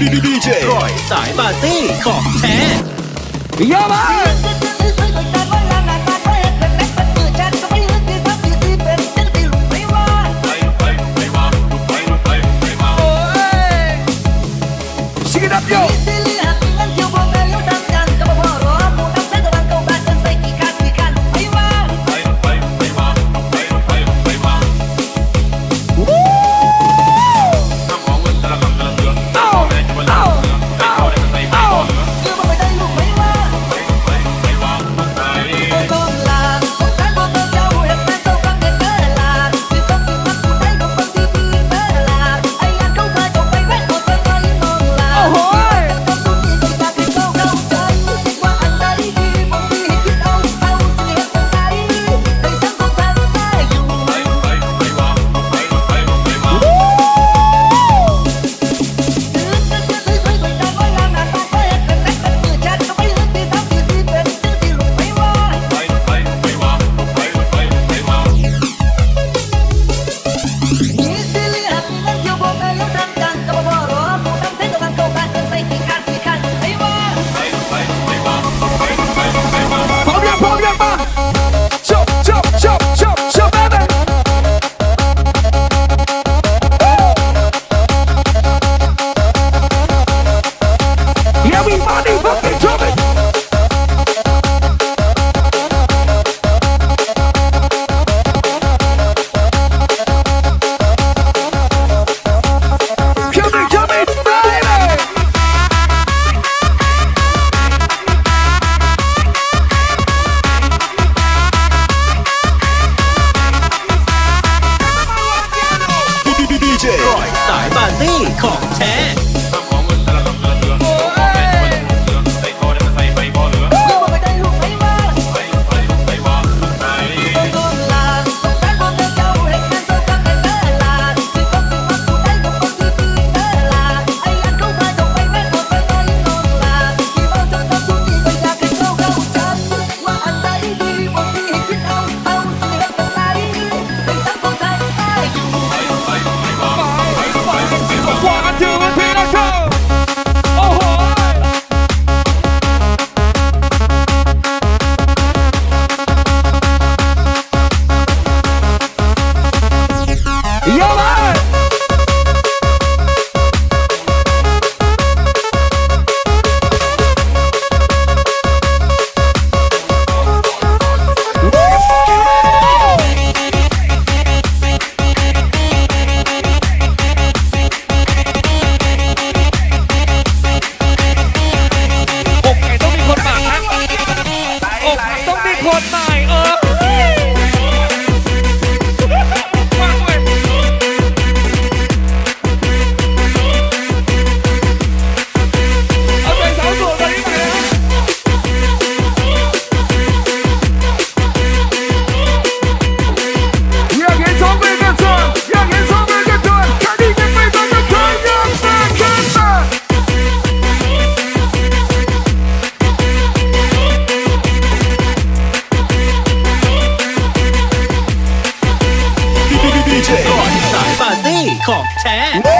ดีดีดีเจสายปาร์ดี้ของแท้ยามา 控制。 คนใหม่เออ Montana.